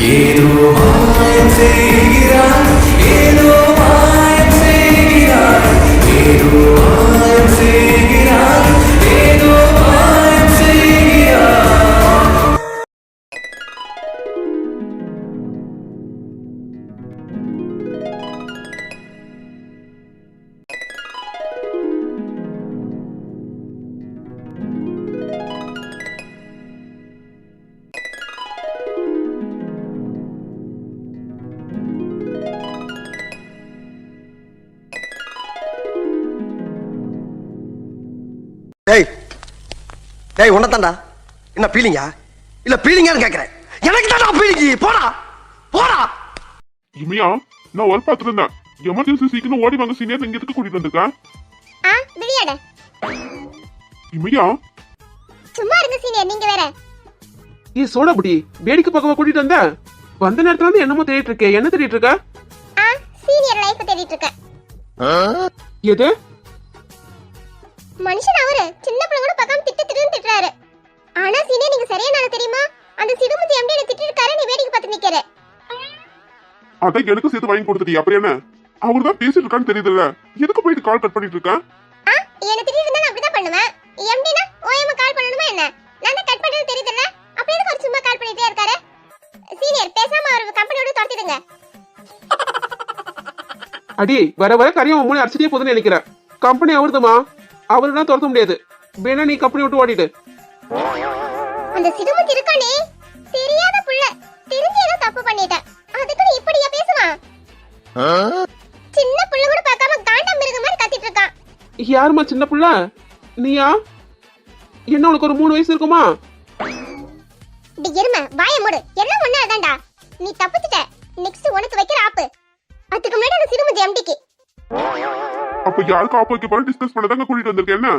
ఏదో ఏదో ఏదో டேய் உன்னதாண்டா என்ன பீலிங்கா? இல்ல பீலிங்கான்னு கேக்குறேன். எனக்கு தான்டா பீலிங்கி. போடா போடா. இமையா நான் ஒர்க் பார்த்துட்டு இருந்தேன். எமர்ஜென்சி சீக்கிரம் ஓடி வாங்க சீனியர் இங்க எதுக்கு கூட்டிட்டு வந்திருக்கேன் ஆ இமையா சும்மா இருங்க சீனியர் நீங்க வேற. ஏ சோடாபுடி வேடிக்கை பக்கமா கூட்டிட்டு வந்த? வந்த நேரத்துல இருந்து என்னமோ தேடிட்டு இருக்கே என்ன தேடிட்டு இருக்க? ஆ சீனியர் லைஃப் தேடிட்டு இருக்கேன். எது? மனுஷன் அவரு. சின்ன பிள்ளை கூட பார்க்காம திட்டு திட்டுன்னு திட்டுறாரு. ஆனா சீனியர் நீங்க சரியான தெரியுமா? அந்த சிடுமுத்தி எம்டி என்ன திட்டிட்டு இருக்காரு நீ வேடிக்கை பார்த்து நிக்கிற அதான் எனக்கு சேர்த்து வாங்கி கொடுத்துட்டீங்க அப்புறம் என்ன? அவர் தான் பேசிட்டு இருக்கான்னு தெரியுதுல்ல. எதுக்கு போயிட்டு கால் கட் பண்ணிட்டு இருக்கேன் என்ன இருந்தா நான் அப்படிதான் பண்ணுவேன். எம்டினா ஓஎம் கால் பண்ணணுமா என்ன? நான் தான் கட் பண்றது தெரியுதுல்ல. அப்ப எதுக்கு அவர் சும்மா கால் பண்ணிட்டே இருக்காரு? சீனியர் பேசாம அவர் கம்பெனியோட துரத்திடுங்க. அடி வர வர கரையும் மூணு அடிச்சிட்டே போதுன்னு நினைக்கிறேன். கம்பெனி அவர்துமா அவரெல்லாம் துரத்த முடியாது. வேணா நீ கம்பெனி விட்டு ஓடிடு. அந்த சிடுமுத்தி இருக்கானே தெரியாத புள்ள. தெரிஞ்சு ஏதோ தப்பு பண்ணிட்டேன் அதுக்கு நீ இப்படியா பேசுவான் சின்ன புள்ள கூட பார்க்காம காண்டம் மிருக மாதிரி கத்திட்டு இருக்கான் யாரும்மா சின்ன புள்ள? நீயா? என்ன உனக்கு ஒரு மூணு வயசு இருக்குமா? டி எருமை வாய மூடு. எல்லாம் ஒண்ணா தான்டா நீ தப்பிச்சிட்ட. நெக்ஸ்ட் உனக்கு வைக்கிற ஆப்பு. அதுக்கு முன்னாடி அந்த சிடுமுத்தி எம்டிக்கு அப்ப யாருக்கு ஆப்போ வைக்க போற டிஸ்கஸ் பண்ணதாங்க கூட்டிட்டு வந்திருக்கேன். என்ன?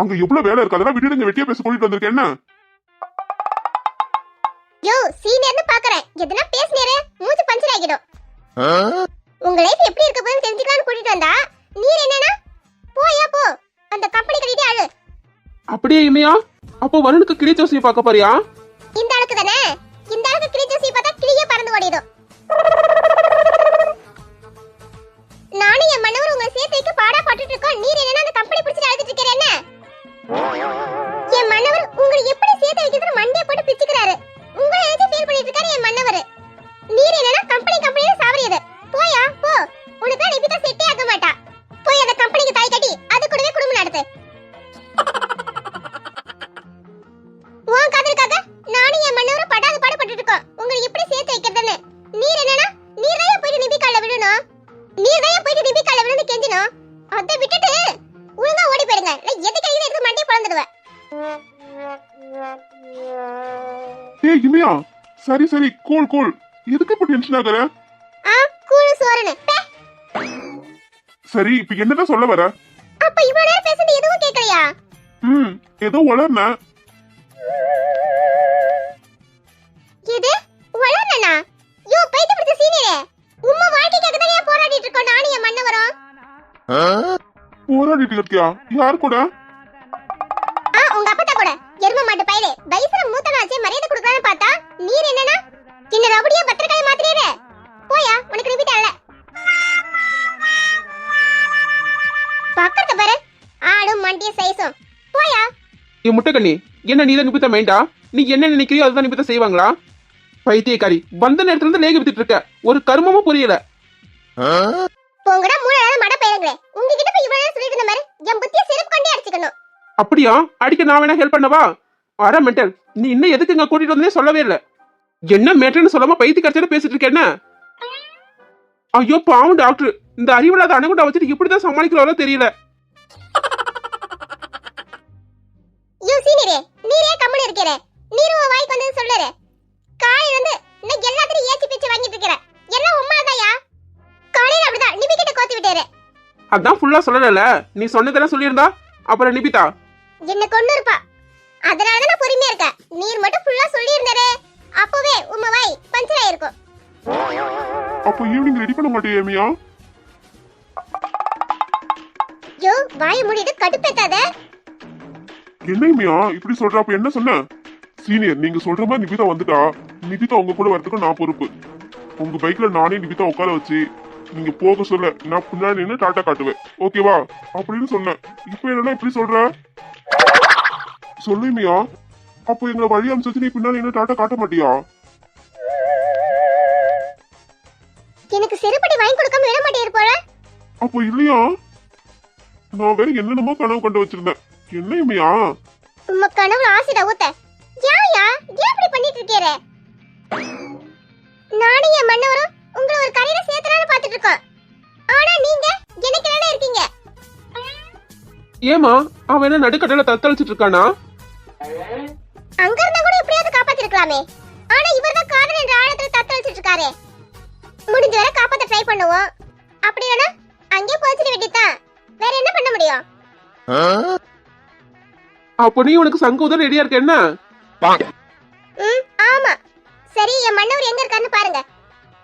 அங்க எவ்வளவு வேலை இருக்கு? அதெல்லாம் விட்டுடுங்க. வெட்டியா பேச கூட்டிட்டு வந்திருக்கேன். என்ன? யோ சீனியர்னு பாக்குறேன். எதுனா பேசினேரே. மூச்சு பஞ்சர் ஆகிடும். உங்க லைஃப் எப்படி இருக்க போகுதுன்னு தெரிஞ்சுக்கலாம்னு கூட்டிட்டு வந்தா நீர் என்னன்னா? போயா போ. அந்த கம்பெனி கட்டிட்டு அழு அப்படியே இமையா? அப்போ வருணுக்கு கிளி ஜோசியை பார்க்க போறியா? இந்த அளவுக்கு தானே? இந்த அளவுக்கு கிளி ஜூசி பார்த்தா கிளியே பறந்து ஓடிடும். நானும் என் மன்னவர் உங்களை சேர்த்து வைக்க பாடா பட்டுட்டு இருக்கோம் நீர் என்னன்னா அந்த கம்பெனி பிடிச்சிட்டு அழுதுட்டு இருக்கிற என்ன? என் மன்னவர் உங்களை எப்படி சேர்த்து வைக்கிறது மண்டியை போட்டு பிச்சுக்கிறாரு. உங்களை நினைச்சு ஃபீல் பண்ணிட்டு இருக்காரு என் மன்னவர். சரி சரி கூல் கூல் எதுக்கு இப்ப டென்ஷன் ஆகுற? ஆ சோறுன்னு. பே. சரி இப்ப என்னதான் சொல்ல வர? அப்ப இவ்வளவு நேரம் பேசுறது எதுவும் கேட்கலையா ம் ஏதோ வளர்ன எது? வளரலனா யோ பைத்து பிடிச்ச சீனியரே உம்மா வாழ்க்கைக்காக தான் ஏன் போராடிட்டு இருக்கோம் நானும் என் மன்னவரும் போராடிட்டு இருக்கியா? யார் கூட? ஆ உங்க அப்பத்தா கூட. எரும மாட்டு பயிரு வயசுல மூத்தனாச்சே மரியாதை என்னன்னா இந்த ரவுடியா பத்திரக்காய மாத்திரீரு போயா உனக்கு ரிப்பீட் அல்ல பக்கத்து பாரு ஆடும் மண்டிய சைஸும். போயா. என் முட்டைக்கண்ணி என்ன நீ தான் நிபித்த மைண்டா நீ என்ன நினைக்கிறியோ அதுதான் நிபித்த செய்வாங்களா? பைத்தியக்காரி வந்த நேரத்துல இருந்து லேக வித்துட்டு இருக்க. ஒரு கருமமும் புரியல. போங்கடா மூணு நாள் மட பயிருங்களே உங்ககிட்ட போய் இவ்வளவு சொல்லிட்டு இருந்த மாதிரி என் புத்திய செருப்பு கொண்டே அடிச்சுக்கணும். அப்படியா? அடிக்க நான் வேணா ஹெல்ப் பண்ணவா? அட மென்டல் நீ இன்னும் எதுக்கு இங்க கூட்டிட்டு வந்தே சொல்லவே இல்ல. என்ன மேட்டர்னு சொல்லாம பைத்தி கட்சியில பேசிட்டு இருக்க என்ன? ஐயோ பாவம் டாக்டர் இந்த அறிவில்லாத அணுகுண்டா வச்சுட்டு இப்படிதான் சமாளிக்கிறாரோ தெரியல. சீனியரே நீரே கம்முனு இருக்கிற நீர் உன் வாய்க்கு வந்து சொல்லுற காலையில இருந்து இன்னைக்கு எல்லாத்தையும் ஏச்சி பிச்சு வாங்கிட்டு இருக்கிற எல்லாம் உம்மாதாயா காலையில அப்படிதான். நிபி கிட்ட கோத்து விட்டாரு. அதான் ஃபுல்லா சொல்லல நீ சொன்னதெல்லாம் சொல்லியிருந்தா? அப்புறம் நிபிதா? என்ன கொண்டு இருப்பா அதனாலதான் நான் பொறுமையா இருக்கேன். நீர் மட்டும் ஃபுல்லா சொல்லி இருந்தாரு அப்பவே உம்ம வாய் பஞ்சர் ஆயிருக்கும் அப்போ ஈவினிங் ரெடி பண்ண மாட்டியா இமையா யோ வாயை மூடிட்டு கடுப்பேத்தாத. என்ன இமையா இப்படி சொல்ற அப்ப என்ன சொன்ன? சீனியர் நீங்க சொல்ற மாதிரி நிபிதா வந்துட்டா. நிபிதா உங்க கூட வரதுக்கு நான் பொறுப்பு. உங்க பைக்ல நானே நிபிதா உட்கார வச்சு நீங்க போக சொல்ல நான் பின்னாடி நின்று டாட்டா காட்டுவேன். ஓகேவா அப்படின்னு சொன்னேன் இப்போ என்னன்னா இப்படி சொல்ற? சொல்லுமியா அப்போ எங்களை வழி அனுப்பிச்சு நீ பின்னாடி நின்று டாட்டா காட்ட மாட்டியா? எனக்கு செருப்படி வாங்கி கொடுக்காம விட மாட்டேன் போல. அப்போ இல்லையா? நான் வேற என்னென்னமோ கனவு கண்டு வச்சிருந்தேன். என்ன இமையா உம்ம கனவுல ஆசிட ஊத்த யாயா? ஏன் இப்படி பண்ணிட்டு இருக்கீரே நானும் என் மன்னவரும் உங்களை ஒரு கரையில சேர்த்தலாம்னு பாத்துட்டு இருக்கோம். ஆனா நீங்க எனக்கு என்ன இருக்கீங்க? ஏமா அவன் என்ன நடுக்கடல தத்தளிச்சிட்டு இருக்கானா? அங்க இருந்தா கூட எப்படியாவது காப்பாத்திருக்கலாமே. ஆனா இவர் தான் காதல் என்ற ஆழத்துல தத்தளிச்சிட்டு இருக்காரே முடிஞ்ச வரை காப்பாத்த ட்ரை பண்ணுவோம். அப்படி இல்லைன்னா அங்கேயே போச்சுட்டு வேண்டியதான் வேற என்ன பண்ண முடியும்? அப்போ நீ உனக்கு சங்கூதம் ரெடியா இருக்க என்ன? ம் ஆமா. சரி என் மன்னவர் எங்க இருக்காருன்னு பாருங்க.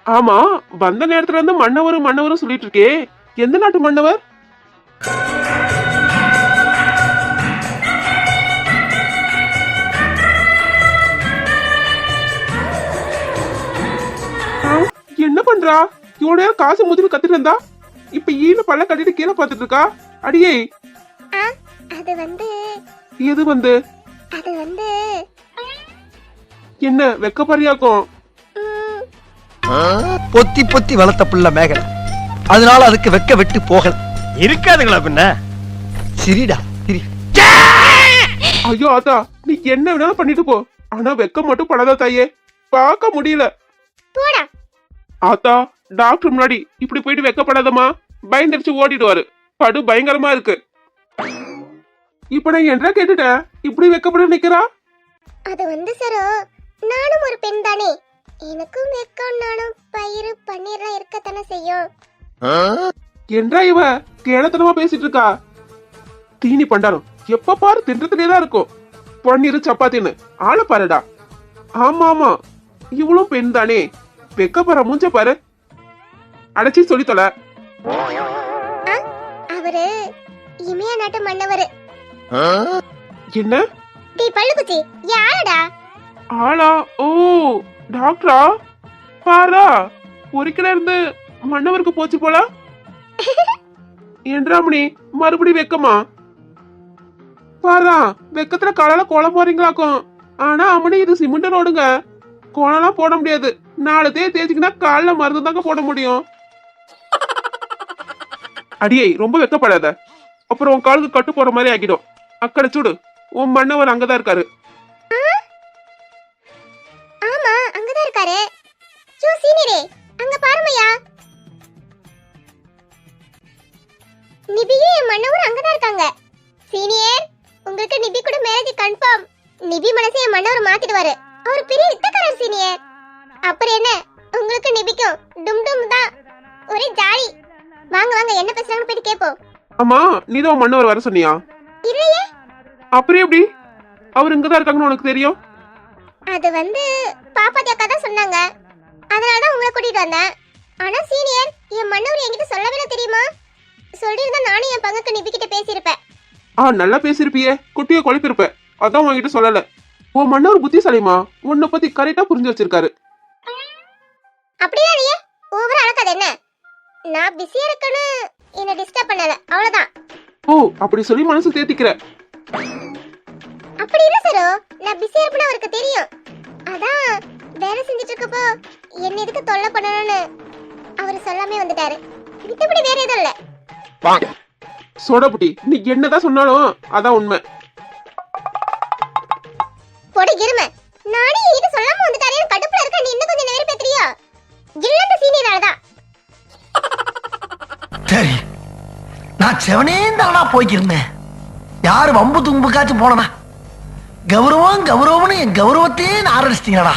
ஆமா வந்த நேரத்துல இருந்து மன்னவரும் மன்னவரும் சொல்லிட்டு இருக்கே. எந்த நாட்டு மன்னவர்? பண்றா? நேரம் காசு முதல்ல கத்திட்டு இருந்தா? இப்ப ஈன பல்ல கட்டிட்டு கீழே பார்த்துட்டு இருக்கா? அடியே. அது வந்து எது வந்து? அது வந்து என்ன வெக்கப்பாரியாக்கும் பொத்தி பொத்தி வளர்த்த புள்ள மேகலை. அதனால அதுக்கு வெக்க வெட்டு போகல. இருக்காதுங்களா பின்ன? சிரிடா சிரி. ஐயோ அதா நீ என்ன வேணாலும் பண்ணிட்டு போ. ஆனா வெக்க மட்டும் படாதா தாயே. பார்க்க முடியல. போடா. ஆத்தா டாக்டர் முன்னாடி இப்படி போயிட்டு வெக்கப்படாதம்மா. பயந்துருச்சு ஓடிடுவாரு. படு பயங்கரமா இருக்கு. இப்ப நான் என்ன கேட்டுட்டேன் இப்படி வெக்கப்பட நிக்கிறா? அது வந்து சரோ நானும் ஒரு பெண் தானே எனக்கும் வெக்கம் நானும் பயிறு பன்னீர்லாம் இருக்கத்தானே செய்யும். என்றா இவ கேளத்தனமா பேசிட்டு இருக்கா தீனி பண்டாரம் எப்ப பாரு தின்றதுலே தான் இருக்கும். பன்னீர் சப்பாத்தின்னு. ஆள பாருடா. ஆமா ஆமா இவளும் பெண் தானே வெக்கப்பார மூஞ்ச பாரு. அடைச்சி சொல்லி தொலை. அவரு இமய நாட்டு மன்னவர். என்ன? டேய் பள்ளுக்குச்சி யாரடா ஆளா? ஓ டாக்டரா? பாரா ஒரு கிலோ இருந்து மன்னவருக்கு போச்சு போல. என்றாமணி மறுபடி வெக்கமா? பாரா வெக்கத்துல காலையில கோலம் போறீங்களாக்கும் ஆனா அம்மணி இது சிமெண்ட் ரோடுங்க கோலம்லாம் போட முடியாது. நாலு தேய் தேய்ச்சிக்கினா காலைல மருந்து தாங்க போட முடியும். அடியை ரொம்ப வெக்கப்படாத. அப்புறம் உன் காலுக்கு கட்டு போற மாதிரி ஆகிடும். அக்கடை சூடு. உன் மன்னவர் அங்கதான் இருக்காரு. ஆமா நீதான் உன் மன்னவர் வர சொன்னியா? இல்லையே. அப்புறம் எப்படி? அவர் இங்கதான் இருக்காங்கன்னு உனக்கு தெரியும்? அது வந்து பாப்பாத்தி அக்கா தான் சொன்னாங்க. அதனால தான் உங்களை கூட்டிட்டு வந்தேன். ஆனா சீனியர் என் மன்னவர் என்கிட்ட சொல்லவே தெரியுமா? சொல்லியிருந்தா நானும் என் பங்குக்கு நிபிக்கிட்ட பேசியிருப்பேன். ஆ நல்லா பேசியிருப்பியே. குட்டியை குழப்பிருப்ப அதான் உன்கிட்ட சொல்லல. உன் மன்னவர் புத்திசாலிமா உன்னை பத்தி கரெக்டா புரிஞ்சு வச்சிருக்காரு. அப்படிதான் இல்லையே ஓவரா அழகாது என்ன? நான் பிஸியா இருக்கேன்னு என்ன டிஸ்டர்ப் பண்ணல. அவ்வளவுதான். ஓ அப்படி சொல்லி மனசு தேத்திக்கிற. அப்படி இல்ல சரோ. நான் பிஸியா இருப்பேன்னு அவருக்கு தெரியும். அதான் வேலை செஞ்சுட்டு இருக்கப்போ என்ன எதுக்கு தொல்லை பண்ணணும்னு அவர் சொல்லாமே வந்துட்டாரு. மித்தபடி வேற எதுவும் இல்ல. சோடபுட்டி நீ என்னதான் சொன்னாலும் அதான் உண்மை. பொடி இருமை. நானே இது சொல்லாம வந்துட்டாரேன்னு கடுப்புல இருக்க. நீ இன்னும் கொஞ்சம் நேரம் பேசுறியா? இல்ல இந்த சீனியரால தான் சரி. நான் செவனே தானா போய்க்கிருந்தேன். யாரு வம்பு தும்புக்காச்சும் போனனா? கௌரவம் கௌரவம்னு என் கௌரவத்தையே நான் ஆரம்பிச்சிட்டீங்களா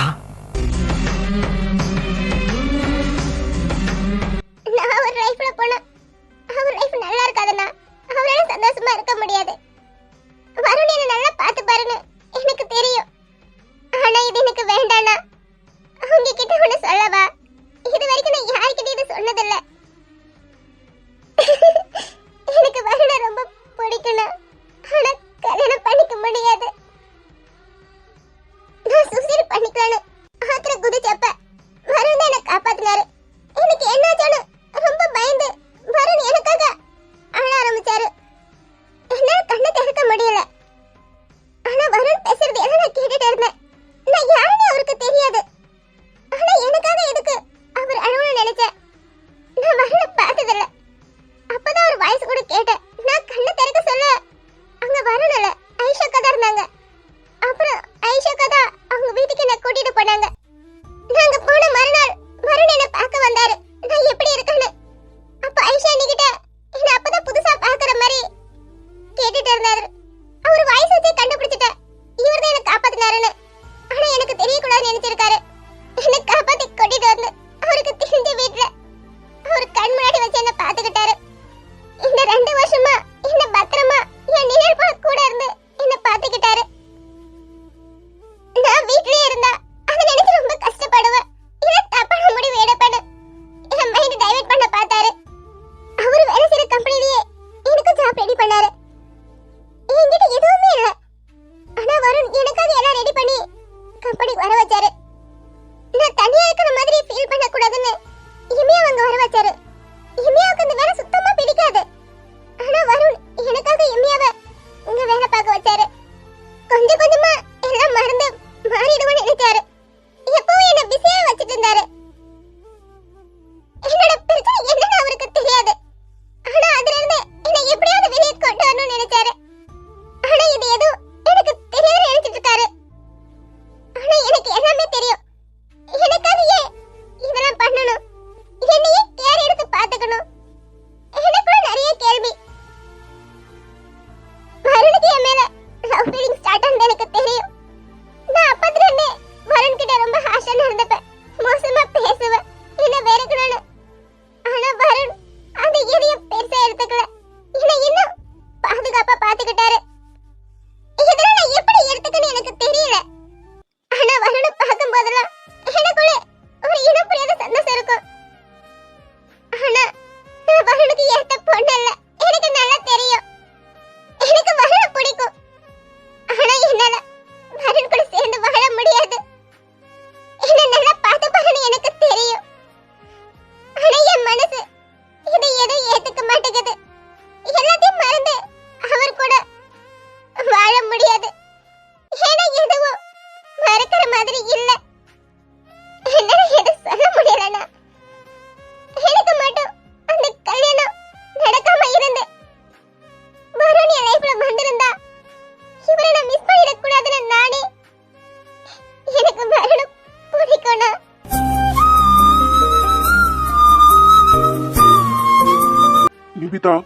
நிபிதா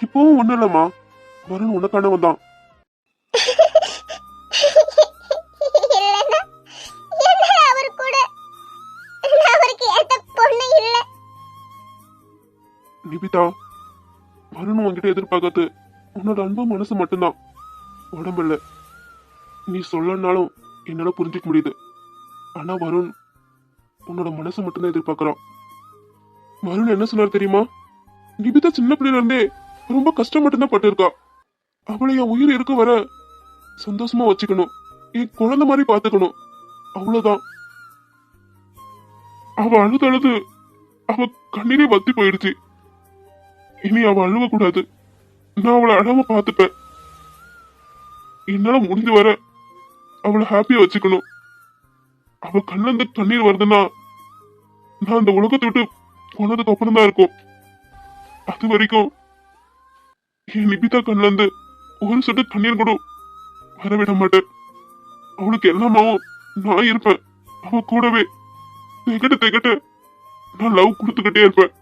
இப்பவும் ஒண்ணும் இல்லம்மா. வருண் உனக்கானவன் தான் நிபிதா வருண் உன்கிட்ட எதிர்பார்க்கறது உன்னோட அன்பு மனசு மட்டும்தான். உடம்பு இல்ல. நீ சொல்லனாலும் என்னால புரிஞ்சுக்க முடியுது. ஆனா வருண் உன்னோட மனசு மட்டும்தான் எதிர்பார்க்கறான். வருண் என்ன சொன்னார் தெரியுமா? நிபிதா சின்ன பிள்ளையில இருந்தே ரொம்ப கஷ்டம் மட்டும்தான் பட்டிருக்கா. அவளை என் உயிர் இருக்க வர சந்தோஷமா வச்சுக்கணும். என் குழந்தை மாதிரி பாத்துக்கணும் அவ்வளவுதான். அவ அழுது அழுது அவ கண்ணீரே வத்தி போயிடுச்சு. இனி அவ அழுவ கூடாது. நான் அவளை அழாம பாத்துப்பேன் என்னால முடிஞ்சு வர அவளை ஹாப்பியா வச்சுக்கணும். அவ கண்ணில் இருந்து கண்ணீர் வருதுன்னா நான் அந்த உலகத்தை விட்டு போனதுக்கு அப்புறம் தான் இருக்கும். அது வரைக்கும் என் நிபிதா கண்ணுல இருந்து ஒரு சொட்டு கண்ணீர் கூட வரவிட மாட்டேன். அவளுக்கு எல்லாமாவும் நான் இருப்பேன். அவ கூடவே திகட்டு திகட்டு நான் லவ் கொடுத்துக்கிட்டே இருப்பேன்.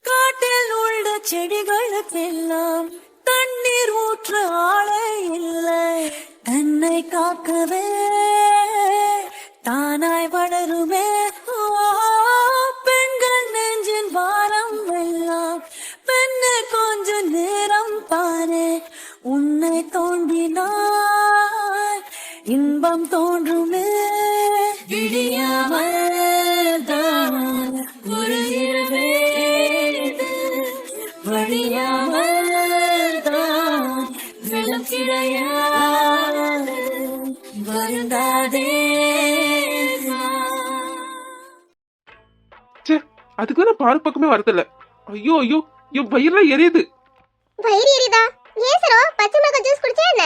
காட்டில் உள்ள செடிகளுக்கெல்லாம் தண்ணீர் ஊற்ற ஆளே இல்லை. தன்னை காக்கவே தானாய் வளருமே. பெண்கள் நெஞ்சின் வாரம் எல்லாம் பெண்ணு கொஞ்ச நேரம் பாரு. உன்னை தோன்றினார் இன்பம் தோன்றுமே. விடியாமல் தான் ஒரு இரவேது வழியாமல் தான் வெள்ளம் வருந்தாதே அதுக்கு நான் பாரு பக்கமே வரதில்லை. ஐயோ ஐயோ என் வயிறுலாம் எரியுது. வயிறு எரியுதா? ஏன் சரோ? பச்சை மிளகாய் ஜூஸ் குடிச்சா என்ன?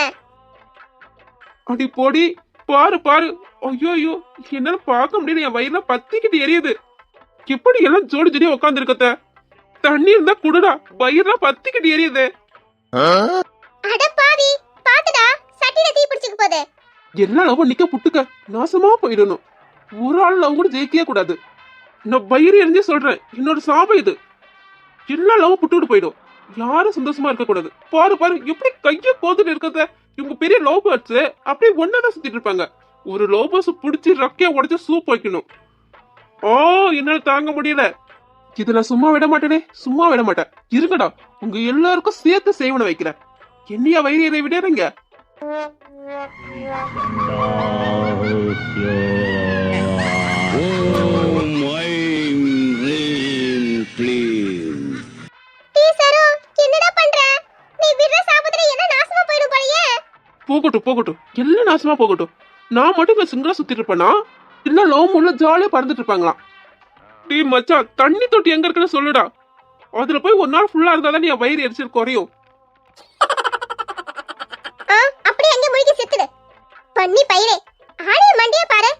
அடி போடி பாரு பாரு. ஐயோ ஐயோ என்னால பார்க்க முடியல. என் வயிறுலாம் பத்திக்கிட்டு எரியுது. எப்படி எல்லாம் ஜோடி ஜோடி உட்காந்து இருக்கத்த தண்ணி இருந்தா குடுடா. வயிறுலாம் பத்திக்கிட்டு எரியுது. அட பாவி பாத்துடா. சட்டில தீ பிடிச்சுக்க போகுது எல்லா லவ்வும் நிக்க புட்டுக்க. நாசமா போயிடணும். ஒரு ஆள் லவ் கூட ஜெயிக்கவே கூடாது. நான் வயிறு எரிஞ்சே சொல்றேன். என்னோட சாபம் இது. எல்லா லவ் புட்டுக்கிட்டு போயிடும். யாரும் சந்தோஷமா இருக்க கூடாது. பாரு பாரு எப்படி கைய கோத்துட்டு இருக்கிறத. இவங்க பெரிய லவ் பேர்ட்ஸ் அப்படியே ஒன்னாதான் சுத்திட்டு இருப்பாங்க. ஒரு லோபஸ் பிடிச்சி ரக்கைய உடைச்சு சூப் வைக்கணும். ஓ என்னால தாங்க முடியல. இதுல சும்மா விட மாட்டேனே சும்மா விட மாட்டேன். இருக்கடா உங்க எல்லாருக்கும் சேர்த்து சேவனை வைக்கிறேன். என்னையா வைரியரை விடுறீங்க டீ நீ விடுற சாபத்துல என்ன நாசமா போயிடும் போலயே? போகட்டும் போகட்டும். எல்லாம் நாசமா போகட்டும்? நான் மட்டும் இங்க சிங்கிளா சுத்திட்டு இருப்பேனா? இல்ல லவ் உள்ள ஜாலியா பறந்துட்டு இருப்பாங்களாம் டீ மச்சான் தண்ணி தொட்டி எங்க இருக்குன்னு சொல்லுடா. அதுல போய் ஒரு நாள் ஃபுல்லா இருந்தாதான் என் வயிறு எரிச்சல் குறையும். ஆ அப்படியே அங்க முழுகி செத்துடு. பண்ணி பயிரே ஆடிய மண்டிய பாரு.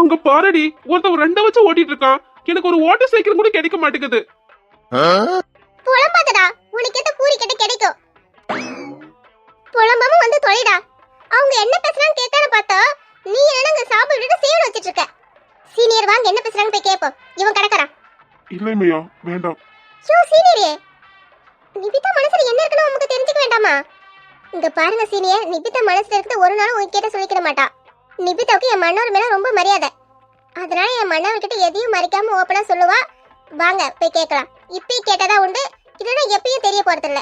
அங்க பாருடி ஒருத்தன் ரெண்ட வச்சு ஓட்டிட்டு இருக்கான். எனக்கு ஒரு ஓட்டர் சைக்கிள் கூட கிடைக்க மாட்டேங்குது. புலம்பாதடா. உனக்கு எத்த கூறி கிட்ட கிடைக்கும். புலம்பாம வந்து தொலைடா. அவங்க என்ன பேசுறாங்க கேட்காத பார்த்தா நீ என்னங்க சாப்பிட்டுட்டு சேவல் வச்சிட்டு இருக்க? சீனியர் வாங்க என்ன பேசுறாங்க போய் கேப்போம். இவன் கடக்கறான் இல்லைமையா வேண்டாம். ஷோ சீனியரே. நிபிதா மனசுல என்ன இருக்குன்னு உனக்கு தெரிஞ்சுக்க வேண்டாமா? இங்க பாருங்க சீனியர் நிபிதா மனசுல இருக்கிறது ஒரு நாளும் உங்ககிட்ட சொல்லிக்கிற மாட்டா. நிபிதாவுக்கு என் மன்னவர் மேல ரொம்ப மரியாதை. அதனால என் மன்னவர்கிட்ட எதையும் மறைக்காம ஓப்பனா சொல்லுவா. வாங்க போய் கேட்கலாம். இப்பயும் கேட்டதா உண்டு. இல்லைன்னா எப்பயும் தெரிய போறது இல்ல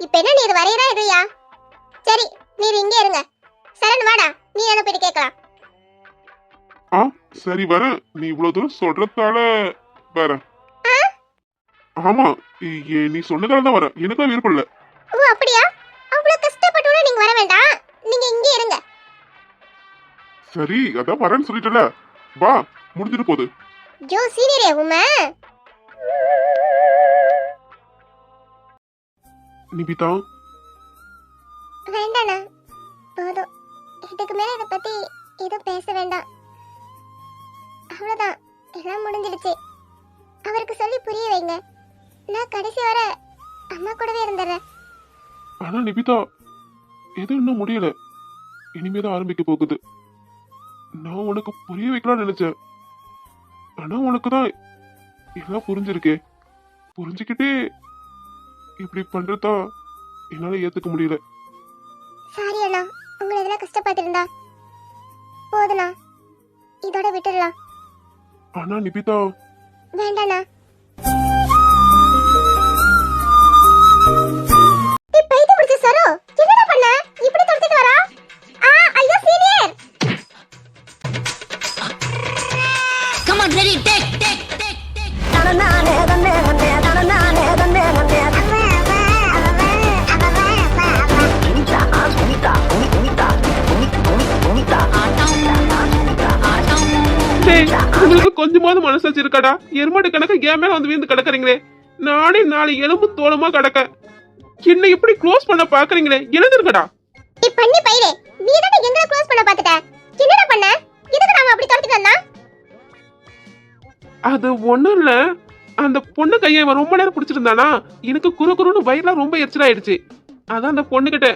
இப்ப என்ன நீர் வரையறா இல்லையா சரி நீர் இங்கே இருங்க. சரண் வாடா. நீ என்ன போயிட்டு கேட்கலாம். ஆ சரி வரேன் நீ இவ்வளவு தூரம் சொல்றதால வரேன். ஆமா நீ சொன்னதால தான் வரேன். எனக்கும் விருப்பம் இல்ல ஓ அப்படியா? அவ்வளவு கஷ்டப்பட்டு நீங்க வர வேண்டாம். நீங்க இங்கே இருங்க. சரி அதான் வரேன்னு சொல்லிட்டல வா முடிஞ்சிட்டு போகுது. ஜோ சீனியரே உமா நிபிதா வேண்டாண்ணா. போதும். இதுக்கு மேல இதை பத்தி எதுவும் பேச வேண்டாம். அவ்வளவுதான். எல்லாம் முடிஞ்சிடுச்சு. அவருக்கு சொல்லி புரிய வைங்க. நான் கடைசி வர அம்மா கூடவே இருந்துடுறேன். ஆனா நிபிதா எதுவும் இன்னும் முடியல. இனிமேதான் ஆரம்பிக்க போகுது. நான் உனக்கு புரிய வைக்கலாம்னு நினைச்சேன். ஆனா உனக்கு தான் எல்லாம் புரிஞ்சிருக்கே. புரிஞ்சுக்கிட்டே இப்படி பண்றதா என்னால ஏத்துக்க முடியல. சாரி அண்ணா உங்களை இதெல்லாம் கஷ்டப்பட்டிருந்தா போதுண்ணா இதோட விட்டுடலாம். ஆனா நிபிதா. வேண்டாண்ணா. பைத்தியம் பிடிச்ச சரோ, கொஞ்சமாவது மனசாச்சு இருக்காடா? எருமாடு கணக்க மேல வந்து வீந்து கிடக்குறீங்களே. நானே நாளை எலும்பு தோளமா கிடக்க. என்ன இப்படி க்ளோஸ் பண்ண பாக்குறீங்களே? எழுந்திருக்கடா ஏய், பண்ணி பையலே, நீ தானே எங்களை close பண்ண பார்த்துட்ட. என்னடா பண்ண? எதுக்கு நாங்க அப்படி துரத்திட்டு வந்தோம்? அது ஒண்ணும் இல்ல. அந்த பொண்ணு கையை இவன் ரொம்ப நேரம் பிடிச்சிருந்தானா? எனக்கு குறு குறுன்னு வயிறுலாம் ரொம்ப எரிச்சலாயிடுச்சு. அதான் அந்த பொண்ணுகிட்ட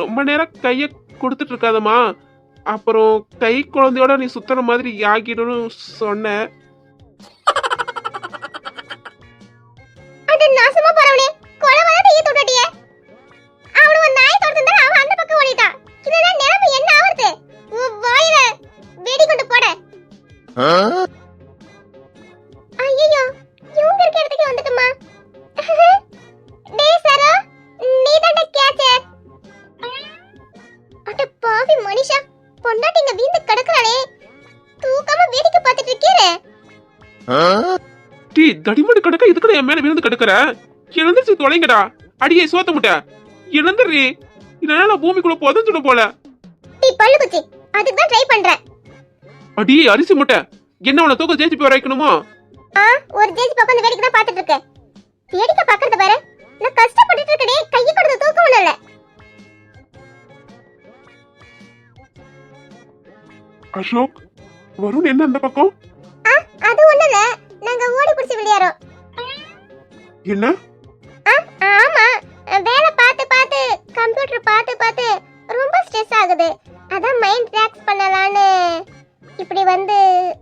ரொம்ப நேரம் கைய கொடுத்துட்டு இருக்காதம்மா. அப்புறம் கை குழந்தையோட நீ சுத்துற மாதிரி ஆகிடும்னு சொன்னேன் அட என் மேல விழுந்து கிடக்குற? எழுந்துச்சு தொலைங்கடா. அடியே சோத்த முட்டை. எழுந்துடுறி இல்லைன்னா நான் பூமிக்குள்ள புதஞ்சுட போல. பல்லு குச்சி, அதுக்கு தான் ட்ரை பண்றேன். அடி அரிசி முட்டை. என்ன உன தூக்க ஜெயிச்சு போய் வைக்கணுமா ஆ ஒரு ஜேஜ் பக்கம் அந்த வேடிக்கை தான் பார்த்துட்டு இருக்கேன். வேடிக்கை பார்க்கறது பாரு. நான் கஷ்டப்பட்டுட்டு இருக்கடே கையை கொடுத்து தூக்க முடியல அசோக் வருண் என்ன அந்த பக்கம்? ஆ அது ஒண்ணு இல்ல. நாங்க ஓடி பிடிச்சி விளையாடுறோம். என்ன? ஆமா வேலை பார்த்து பார்த்து கம்ப்யூட்டர் பார்த்து பார்த்து ரொம்ப ஸ்ட்ரெஸ் ஆகுது. அதான் மைண்ட் ரிலாக்ஸ் பண்ணலாம்னு இப்படி வந்து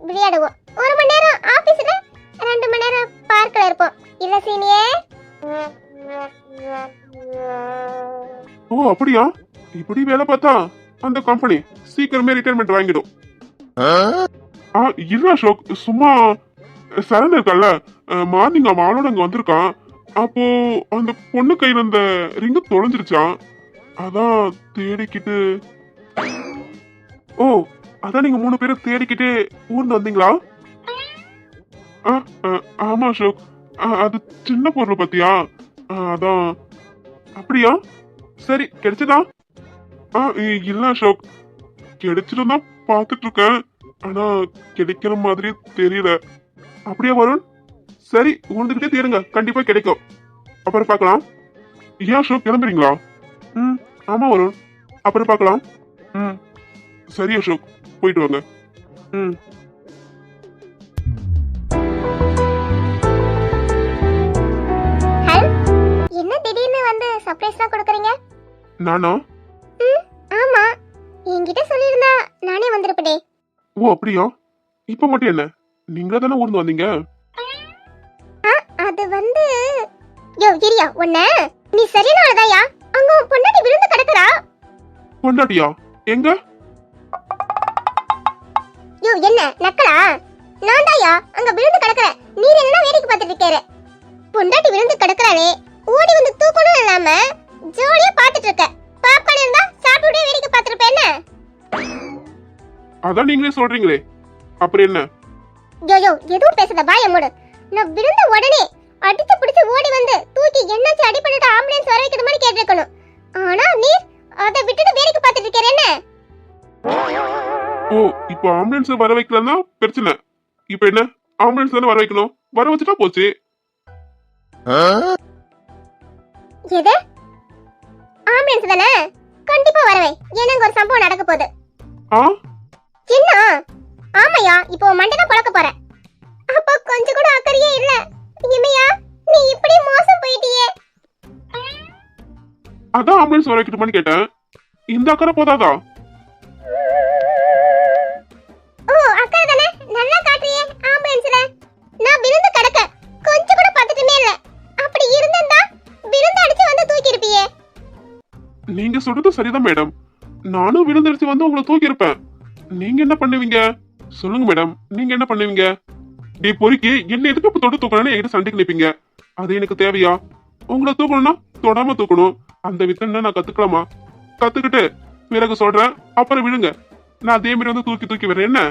விளையாடுவோம். ஒரு மணி நேரம் ஆபீஸ்ல ரெண்டு மணி நேரம் பார்க்ல இருப்போம். இல்ல சீனியே? ஓ அப்படியா? இப்படி வேலை பார்த்தா அந்த கம்பெனி சீக்கிரமே ரிட்டைர்மெண்ட் வாங்கிடும். ஆ இல்ல அசோக் சும்மா சரண் இருக்கல்ல மார்னிங் அவன் ஆளோட அங்க வந்திருக்கான். அப்போ அந்த பொண்ணு கையில அந்த ரிங்க தொலைஞ்சிருச்சான் அதான் தேடிக்கிட்டு. ஓ அதான் நீங்க மூணு பேரும் தேடிக்கிட்டு ஊர்ந்து வந்தீங்களா? ஆமா அசோக். அது சின்ன பொருள் பத்தியா? அதான். அப்படியா? சரி கிடைச்சதா? ஆ இல்ல அசோக். கிடைச்சிட்டு தான் பார்த்துட்டு இருக்கேன். ஆனா கிடைக்கிற மாதிரி தெரியல. அப்படியா வருண் சரி உங்களுக்கிட்டே தேடுங்க. கண்டிப்பா கிடைக்கும். அப்புறம் பார்க்கலாம். ஏன் அசோக் கிளம்புறீங்களா? ம் ஆமா வருண். அப்புறம் பார்க்கலாம். ம். சரி அசோக். போயிட்டு வாங்க. ம். என்ன திடீர்னு வந்து சர்ப்ரைஸ்லாம் கொடுக்குறீங்க? நானா? ம் ஆமா. என்கிட்ட சொல்லியிருந்தா நானே வந்திருப்பேனே. ஓ அப்படியா? இப்ப மட்டும் என்ன? நீங்க தானே ஊர்ந்து வந்தீங்க? ஆ அது வந்து யோ கிரியா உன்ன? நீ சரியான ஆளுதாயா அங்க பொண்டாட்டி விழுந்து கிடக்குறா. கொண்டாட்டியா எங்க? யோ என்ன நக்கலா? நான் தாயா அங்க விழுந்து கிடக்குறேன். நீர் என்ன வேடிக்கை பார்த்துட்டு இருக்காரு? பொண்டாட்டி விழுந்து கிடக்குறாளே ஓடி வந்து தூக்கணும் இல்லாம ஜோலியா பார்த்துட்டு இருக்க. பாப்கார்ன் இருந்தா சாப்பிட்டுட்டே வேடிக்கை பார்த்துருப்பேன் என்ன? அதான் நீங்களே சொல்றீங்களே. அப்புறம் என்ன? யோ யோ எதுவும் பேசாத வாய மூடு. நான் விழுந்த உடனே அடிச்சு பிடிச்சு ஓடி வந்து தூக்கி என்னாச்சு அடிபட்டு ஆம்புலன்ஸ் வர வைக்கிற மாதிரி கேட்டிருக்கணும். ஆனா நீர் அதை விட்டுட்டு வேடிக்கை பார்த்துட்டு இருக்கேன் என்ன? ஓ இப்போ ஆம்புலன்ஸ் வர வைக்கலன்னா பிரச்சனை. இப்போ என்ன? ஆம்புலன்ஸ் தானே வர வைக்கணும்? வர வச்சுட்டா போச்சு. எது? ஆம்புலன்ஸ் தானே? கண்டிப்பா வரவே ஏன்னா ஒரு சம்பவம் நடக்க போகுது. என்ன? ஆமாயா இப்போ மண்டை தான் பழக்க போற. அப்போ கொஞ்சம் கூட அக்கறையே இல்ல. இமையா நீ இப்படி மோசம் போயிட்டியே. அதான் ஆம்புலன்ஸ் வர வைக்கட்டுமான்னு கேட்டேன். இந்த அக்கறை போதாதா? ஓ அக்கறை தானே? நல்லா காட்டுறியே ஆம்புலன்ஸ்ல நான் விழுந்து கிடக்க கொஞ்சம் கூட பார்த்துட்டுமே இல்ல. அப்படி இருந்திருந்தா விழுந்து அடிச்சு வந்து தூக்கி இருப்பியே நீங்க சொல்றது சரிதான் மேடம். நானும் விழுந்தடிச்சு வந்து உங்களை தூக்கி இருப்பேன் நீங்க என்ன பண்ணுவீங்க? சொல்லுங்க மேடம் நீங்க என்ன பண்ணுவீங்க? டே பொறுக்கி என்ன எதுக்கு இப்ப தொட்டு தூக்கணும்னு என்கிட்ட சண்டைக்கு நிப்பீங்க? அது எனக்கு தேவையா? உங்களை தூக்கணும்னா தொடாம தூக்கணும். அந்த வித்தனை நான் கத்துக்கலாமா? கத்துக்கிட்டு பிறகு சொல்றேன். அப்புறம் விழுங்க நான் அதே மாதிரி வந்து தூக்கி தூக்கி வரேன் என்ன?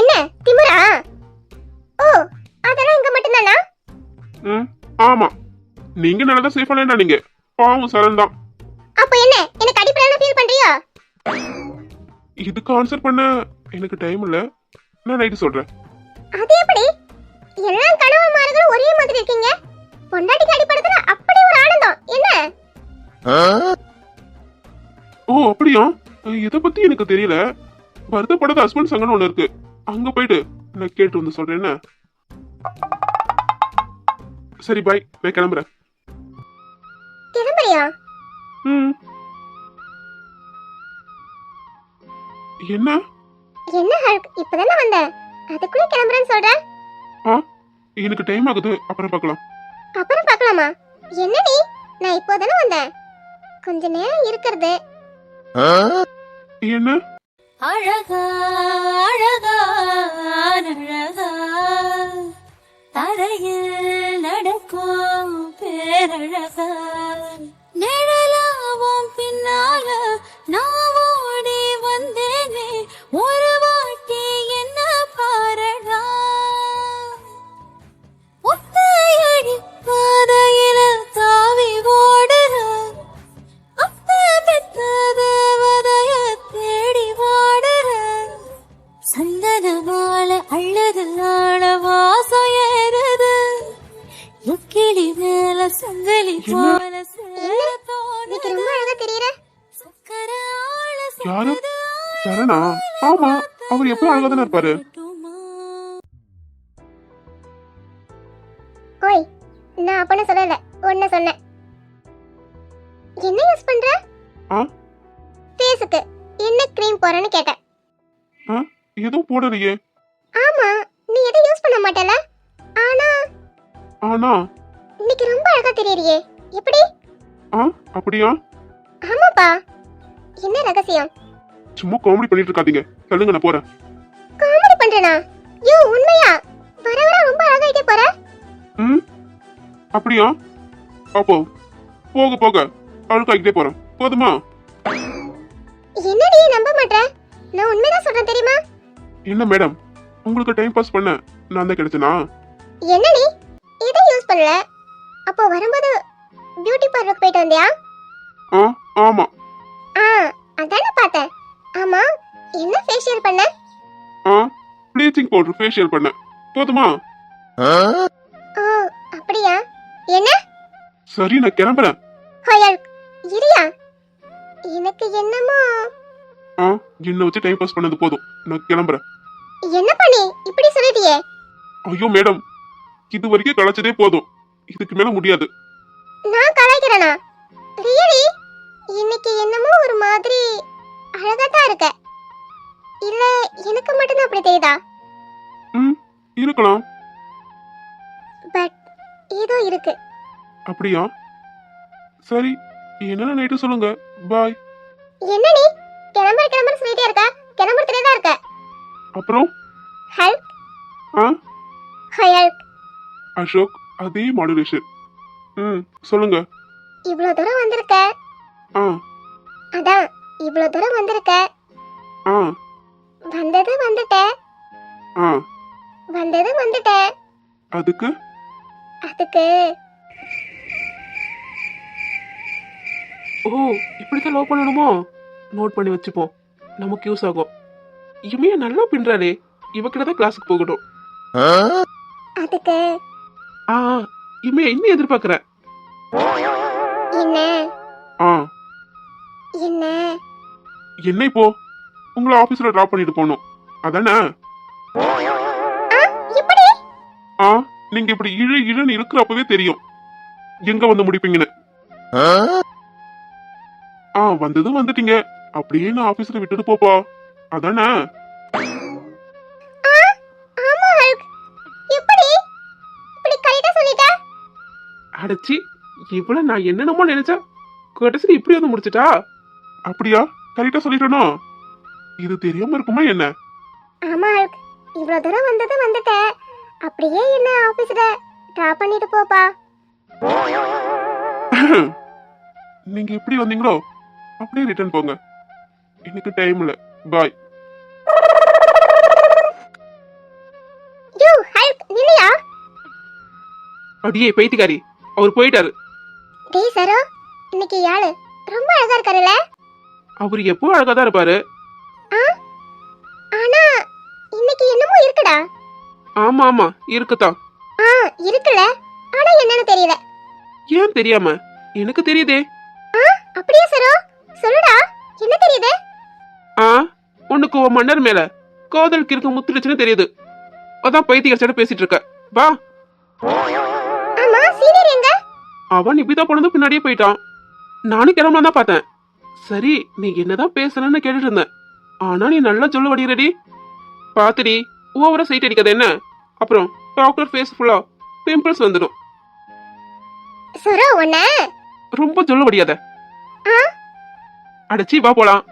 என்ன? திமிரா? ஓ அதெல்லாம் இங்க மட்டும்தானா? ம் ஆமா. நீங்க நல்லா சேஃபா இல்லைன்னா நீங்க பாவம் சரண் தான் அப்போ என்ன? எனக்கு அடிப்படையான ஃபீல் பண்றியா? இதுக்கு ஆன்சர் பண்ண எனக்கு டைம் இல்ல. நான் நைட்டு சொல்றேன். அது எப்படி? எல்லா கணவன்மார்களும் ஒரே மாதிரி இருக்கீங்க? பொண்டாட்டிக்கு அடிப்படுத்துல அப்படி ஒரு ஆனந்தம். என்ன? ஓ அப்படியா? இத பத்தி எனக்கு தெரியல. வருத்தப்படாத ஹஸ்பண்ட் சங்கன்னு ஒண்ணு இருக்கு. அங்க போயிட்டு நான் கேட்டு வந்து சொல்றேன் என்ன? சரி பாய் நான் கிளம்புறேன். ம். என்ன? என்ன ஹல்க்? இப்பதானே வந்த. அதுக்குள்ள கிளம்புறேன்னு சொல்ற? ஆ எனக்கு டைம் ஆகுது. அப்புறம் பார்க்கலாம். அப்புறம் பார்க்கலாமா? என்ன நீ? நான் இப்போதானே வந்தேன். கொஞ்ச நேரம் இருக்கிறது. என்ன? அழகா அழகா அழகா. தரையில் நடக்கும் பேரழகா. பின்னால நான் ஓடி வந்தேனே ஒரு வாட்டி என்ன பாரடா? ஒத்தையடி பாதையில தாவி ஓடுற. அப்ப பெத்த தேவதைய தேடி வாடுற சந்தனமால அள்ளது ஆட வாசம் ஏறுது. எக்கிளி மேல சங்கலி போல யாரு? சரணா ஆமா அவர் எப்பவும் அழகா தானே இருப்பாரு? ஓய் நான் அப்பன சொல்லல ஒன்ன சொன்னேன். என்ன யூஸ் பண்ற? ஃபேஸுக்கு என்ன க்ரீம் போறேன்னு கேட்டேன். எதுவும் போடலையே. ஆமா நீ எதுவும் யூஸ் பண்ண மாட்டல? ஆனா? ஆனா? இன்னைக்கு ரொம்ப அழகா தெரியறியே. எப்படி? ஆ அப்படியா? ஆமாப்பா. என்ன ரகசியம்? சும்மா காமெடி பண்ணிட்டு இருக்காதீங்க. சொல்லுங்க நான் போறேன். காமெடி பண்றேனா? யோ உண்மையா? வர வர ரொம்ப அழகாயிட்டே போற? ம்? அப்படியா? அப்போ போக போக அழுக்காக்கிட்டே போறேன் போதுமா? என்னடி நம்ப மாட்டேன் நான் உண்மைதான் சொல்றேன் தெரியுமா? என்ன மேடம் உங்களுக்கு டைம் பாஸ் பண்ண நான் தான் கிடைச்சனா? என்ன நீ? இதை யூஸ் பண்ணல? அப்போ வரும்போது பியூட்டி பார்லருக்கு போயிட்டு வந்தியா? ஆ ஆமா. ஆ அதானே பார்த்தேன். ஆமா என்ன ஃபேஷியல் பண்ண? ஆ ப்ளீச்சிங் பவுடர் ஃபேஷியல் பண்ண. போதுமா? ஓ அப்படியா? என்ன? சரி நான் கிளம்புறேன். ஹோயல் இரியா. எனக்கு என்னமோ? ஆ என்ன வச்சு டைம் பாஸ் பண்ணது போதும். நான் கிளம்புறேன். என்ன பண்ணி? இப்படி சொல்லிட்டியே? ஐயோ மேடம் இது வரைக்கும் களைச்சதே போதும். இதுக்கு மேல முடியாது. நான் கலாய்க்கிறேனா? ரியலி இன்னைக்கு என்னமோ ஒரு மாதிரி அழகா தான் இருக்க. இல்ல எனக்கு மட்டும்தான் அப்படி தெரியுதா? ம் இருக்கலாம். பட் ஏதோ இருக்கு. அப்படியா? சரி என்னென்ன நைட்டு சொல்லுங்க. பாய் என்ன நீ? கிளம்புற கிளம்புற சொல்லிட்டே இருக்க. கிளம்புறதுலே தான் இருக்க. அப்புறம்? ஹெல்ப் ஆ? ஹெல்ப் அசோக் அதே மாடுலேஷன் ம் சொல்லுங்க. இவ்வளோ தூரம் வந்திருக்க. ஆ. அதான் இவ்வளோ தூரம் வந்திருக்க. ஆ. வந்தது வந்துட்ட. ஆ. வந்தது வந்துட்ட. அதுக்கு? ஓ அதுக்கு இப்படித்தான் லவ் பண்ணணுமோ? நோட் பண்ணி வச்சுப்போம். நமக்கு யூஸ் ஆகும். இமைய நல்லா பின்றாளே இவக்கிட்ட தான் கிளாஸுக்கு போகணும் அதுக்கு. ஆ இமைய இன்னும் எதிர்பார்க்கறேன் என்ன? ஆ. என்ன? என்ன இப்போ? உங்களை ஆபீஸ்ல டிராப் பண்ணிட்டு போகணும் அதானே? ஆ நீங்க இப்படி இழு இழுன்னு இருக்கிறப்பவே தெரியும். எங்க வந்து முடிப்பீங்கன்னு? ஆ? வந்ததும் வந்துட்டீங்க. அப்படியே நான் ஆபீஸ்ல விட்டுட்டு போப்பா. அதானே? அடைச்சி இவ்வளவு நான் என்னென்னமோ நினைச்சா கடைசியில் இப்படி வந்து முடிச்சிட்டா? அப்படியா? கரெக்டா சொல்லிட்டேனோ? இது தெரியாம இருக்குமா என்ன? ஆமா ஹல்க் இவ்வளோ தூரம் வந்தது வந்துட்ட அப்படியே என்ன ஆபீஸ்ல டிராப் பண்ணிட்டு போப்பா. நீங்க எப்படி வந்தீங்களோ அப்படியே ரிட்டர்ன் போங்க. எனக்கு டைம் இல்ல. பாய் யூ ஹல்க் நில்லையா? அடியே பைத்தியக்காரி. அவர் போயிட்டாரு. டேய் சரோ இன்னைக்கு யாழு ரொம்ப அழகா இருக்காருல்ல? அவர் எப்போ அழகா தான் இருப்பாரு. ஆ? ஆனா இன்னைக்கு என்னமோ இருக்குடா. ஆமா ஆமா இருக்குதான். ஆ இருக்குல்ல. ஆனா என்னன்னு தெரியல. ஏன் தெரியாம? எனக்கு தெரியுதே. ஆ அப்படியே சரோ? சொல்லுடா. என்ன தெரியுது? ஆ உனக்கு உன் மன்னர் மேல காதல் கிறுக்கு முத்துடுச்சுன்னு தெரியுது. அதான் பைத்தியக்காரச்சோட பேசிட்டு இருக்க. வா. ஆமா சீனியர் எங்க? அவன் நிபிதா போனதும் பின்னாடியே போயிட்டான். நானும் கிளம்பலாம் தான் பார்த்தேன். சரி நீ என்னதான் பேசணும்னு கேட்டுட்டு இருந்தேன். ஆனா நீ நல்லா சொல்ல வடிகிறடி பாத்துடி ஓவரா சைட் அடிக்காத என்ன? அப்புறம் டாக்டர் ஃபேஸ் ஃபுல்லா பிம்பிள்ஸ் வந்துடும். சரோ உன்ன? ரொம்ப சொல்ல முடியாத ஆ? அடைச்சி வா போலாம்.